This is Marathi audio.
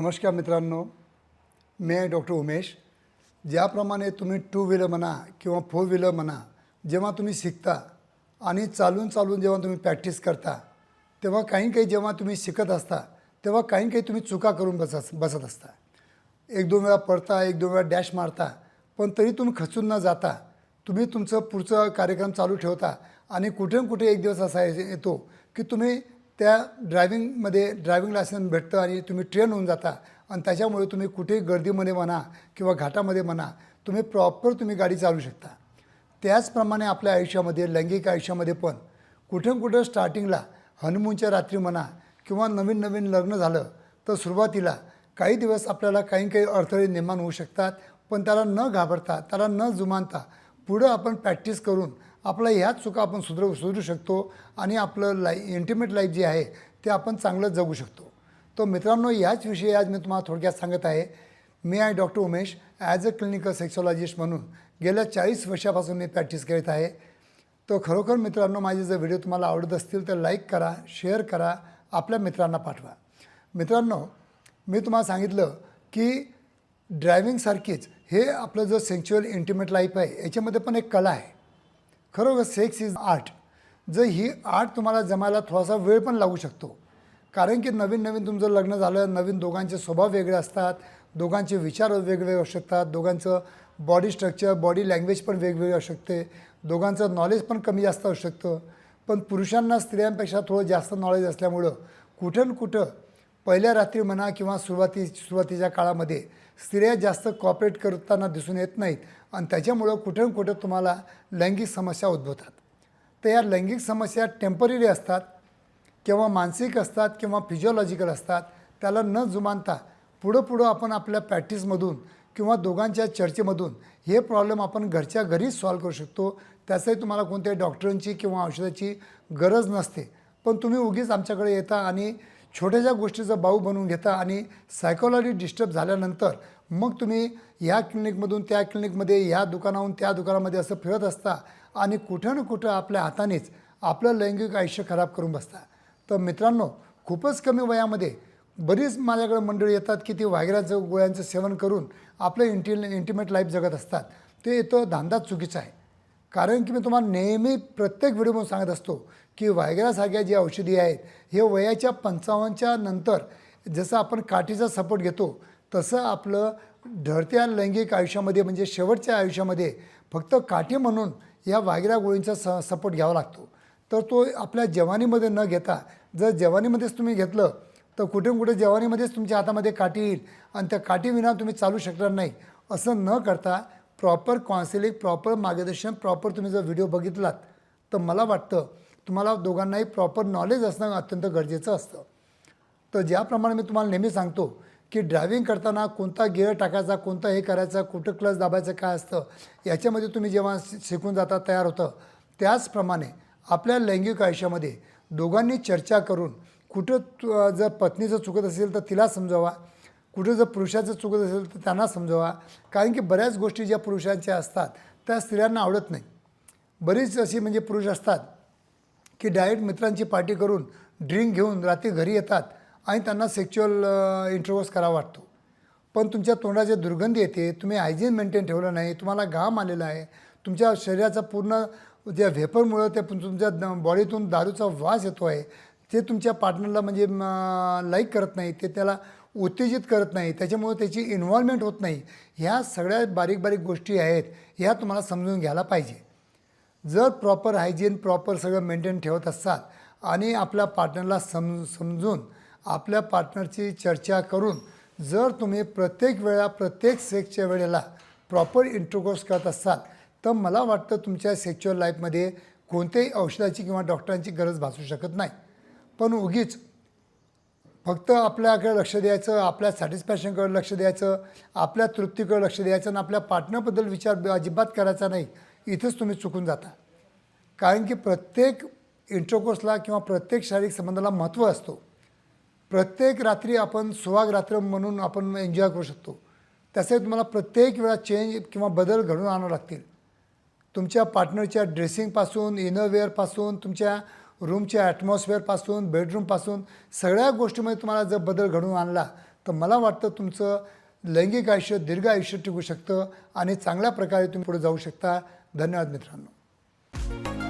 नमस्कार मित्रांनो मी आहे डॉक्टर उमेश. ज्याप्रमाणे तुम्ही टू व्हीलर म्हणा किंवा फोर व्हीलर म्हणा जेव्हा तुम्ही शिकता आणि चालून चालून जेव्हा तुम्ही प्रॅक्टिस करता तेव्हा काही काही जेव्हा तुम्ही शिकत असता तेव्हा काही काही तुम्ही चुका करून बसत बसत असता. एक दोन वेळा पडता एक दोन वेळा डॅश मारता पण तरी तुम्ही खचून न जाता तुम्ही तुमचं पुढचं कार्यक्रम चालू ठेवता आणि कुठे कुठे एक दिवस असा ये- येतो की तुम्ही त्या ड्रायव्हिंगमध्ये ड्रायव्हिंग लायसन्स भेटतं आणि तुम्ही ट्रेन होऊन जाता. आणि त्याच्यामुळे तुम्ही कुठेही गर्दीमध्ये म्हणा किंवा घाटामध्ये म्हणा तुम्ही प्रॉपर तुम्ही गाडी चालू शकता. त्याचप्रमाणे आपल्या आयुष्यामध्ये लैंगिक आयुष्यामध्ये पण कुठे न कुठं स्टार्टिंगला हनुमूनच्या रात्री म्हणा किंवा नवीन नवीन लग्न झालं तर सुरुवातीला काही दिवस आपल्याला काही काही अडथळे निर्माण होऊ शकतात पण त्याला न घाबरता त्याला न जुमानता पुढं आपण प्रॅक्टिस करून आपल्या ह्याच चुका आपण सुधरू सुधरू शकतो आणि आपलं लाई इंटिमेट लाईफ जे आहे ते आपण चांगलं जगू शकतो. तो मित्रांनो याच विषयी आज मी तुम्हाला थोडक्यात सांगत आहे. मी आहे doctor Umesh as a clinical sexologist म्हणून गेल्या चाळीस वर्षापासून मी प्रॅक्टिस करत आहे. तर खरोखर मित्रांनो माझे जर व्हिडिओ तुम्हाला आवडत असतील तर लाईक करा शेअर करा आपल्या मित्रांना पाठवा. मित्रांनो मी तुम्हाला सांगितलं की ड्रायव्हिंगसारखीच हे आपलं जो सेक्च्युअल इंटिमेट लाईफ आहे याच्यामध्ये पण एक कला आहे. खरोखर सेक्स इज आर्ट जर ही आर्ट तुम्हाला जमायला थोडासा वेळ पण लागू शकतो. कारण की नवीन नवीन तुमचं लग्न झालं नवीन दोघांचे स्वभाव वेगळे असतात दोघांचे विचार वेगवेगळे असू शकतात दोघांचं बॉडी स्ट्रक्चर बॉडी लँग्वेज पण वेगवेगळी असू शकते दोघांचं नॉलेज पण कमी जास्त असू शकतं. पण पुरुषांना स्त्रियांपेक्षा थोडं जास्त नॉलेज असल्यामुळं कुठं कुठं पहिल्या रात्री म्हणा किंवा सुरुवाती सुरुवातीच्या काळामध्ये स्त्रिया जास्त कॉपरेट करताना दिसून येत नाहीत आणि त्याच्यामुळं कुठं न कुठं तुम्हाला लैंगिक समस्या उद्भवतात. तर या लैंगिक समस्या टेंपररी असतात किंवा मानसिक असतात किंवा फिजिओलॉजिकल असतात त्याला न जुमानता पुढं पुढं आपण आपल्या प्रॅक्टिसमधून किंवा दोघांच्या चर्चेमधून हे प्रॉब्लेम आपण घरच्या घरीच सॉल्व करू शकतो. त्याचंही तुम्हाला कोणत्याही डॉक्टरांची किंवा औषधाची गरज नसते. पण तुम्ही उगीच आमच्याकडे येता आणि छोट्याशा गोष्टीचा बाऊ बनवून घेता आणि सायकोलॉजी डिस्टर्ब झाल्यानंतर मग तुम्ही ह्या क्लिनिकमधून त्या क्लिनिकमध्ये ह्या दुकानाहून त्या दुकानामध्ये असं फिरत असता आणि कुठं ना कुठं आपल्या हातानेच आपलं लैंगिक आयुष्य खराब करून बसता. तर मित्रांनो खूपच कमी वयामध्ये बरीच माझ्याकडे मंडळी येतात की ती वायग्राचं गोळ्यांचं सेवन करून आपलं इंटि इंटिमेट लाईफ जगत असतात. ते तो धंदा चुकीचा आहे. कारण की मी तुम्हाला नेहमी प्रत्येक व्हिडिओमध्ये सांगत असतो की वायग्रासारख्या जे औषधी आहेत हे वयाच्या पंचावन्नच्या नंतर जसं आपण काठीचा सपोर्ट घेतो तसं आपलं ढळत्या लैंगिक आयुष्यामध्ये म्हणजे शेवटच्या आयुष्यामध्ये फक्त काठी म्हणून या वायग्रा गोळींचा स सपोर्ट घ्यावा लागतो. तर तो आपल्या जवानीमध्ये न घेता जर जवानीमध्येच तुम्ही घेतलं तर कुठे कुठे जवानीमध्येच तुमच्या हातामध्ये काठी येईल आणि त्या काठीविना तुम्ही चालू शकणार नाही असं न करता प्रॉपर काउन्सिलिंग प्रॉपर मार्गदर्शन प्रॉपर तुम्ही जर व्हिडिओ बघितलात तर मला वाटतं तुम्हाला दोघांनाही प्रॉपर नॉलेज असणं अत्यंत गरजेचं असतं. तर ज्याप्रमाणे मी तुम्हाला नेहमी सांगतो की ड्रायव्हिंग करताना कोणता गिअर टाकायचा कोणता हे करायचा कुठं क्लच दाबायचं काय असतं याच्यामध्ये तुम्ही जेव्हा शिकून जाता तयार होतं त्याचप्रमाणे आपल्या लैंगिक आयुष्यामध्ये दोघांनी चर्चा करून कुठं तु- जर पत्नीचं चुकत असेल तर तिला समजावा. कुठं जर पुरुषाचं चुकत असेल तर त्यांना समजावा. कारण की बऱ्याच गोष्टी ज्या पुरुषांच्या असतात त्या स्त्रियांना आवडत नाही. बरीच अशी म्हणजे पुरुष असतात की डायरेक्ट मित्रांची पार्टी करून ड्रिंक घेऊन रात्री घरी येतात आणि त्यांना सेक्च्युअल इंटरव्ह्यूस करावा वाटतो. पण तुमच्या तोंडाची दुर्गंधी येते तुम्ही हायजीन मेंटेन ठेवलं नाही तुम्हाला घाम आलेला आहे तुमच्या शरीराचा पूर्ण ज्या व्हेपरमुळं त्या तुमच्या द- बॉडीतून दारूचा वास येतो आहे ते तुमच्या पार्टनरला म्हणजे लाईक करत नाही ते त्याला उत्तेजित करत नाही त्याच्यामुळे त्याची इन्व्हॉल्वमेंट होत नाही. ह्या सगळ्या बारीक बारीक गोष्टी आहेत ह्या तुम्हाला समजून घ्यायला पाहिजे. जर प्रॉपर हायजीन प्रॉपर सगळं मेंटेन ठेवत असाल आणि आपल्या पार्टनरला सम समजून आपल्या पार्टनरची चर्चा करून जर तुम्ही प्रत्येक वेळा प्रत्येक सेक्सच्या वेळेला प्रॉपर इंट्रोकोर्स करत असाल तर मला वाटतं तुमच्या सेक्च्युअल लाईफमध्ये कोणत्याही औषधाची किंवा डॉक्टरांची गरज भासू शकत नाही. पण उगीच फक्त आपल्याकडे लक्ष द्यायचं आपल्या सॅटिस्फॅक्शनकडे लक्ष द्यायचं आपल्या तृप्तीकडे लक्ष द्यायचं आणि आपल्या पार्टनरबद्दल विचार अजिबात करायचा नाही. इथंच तुम्ही चुकून जाता. कारण की प्रत्येक इंट्रोकोर्सला किंवा प्रत्येक शारीरिक संबंधाला महत्त्व असतो. प्रत्येक रात्री आपण सुहाग रात्र म्हणून आपण एन्जॉय करू शकतो. तसे तुम्हाला प्रत्येक वेळा चेंज किंवा बदल घडून आणावं लागतील. तुमच्या पार्टनरच्या ड्रेसिंगपासून इनरवेअरपासून तुमच्या रूमच्या ॲटमॉस्फिअरपासून बेडरूमपासून सगळ्या गोष्टीमध्ये तुम्हाला जर बदल घडवून आणला तर मला वाटतं तुमचं लैंगिक आयुष्य दीर्घ आयुष्य टिकू शकतं आणि चांगल्या प्रकारे तुम्ही पुढे जाऊ शकता. धन्यवाद मित्रांनो.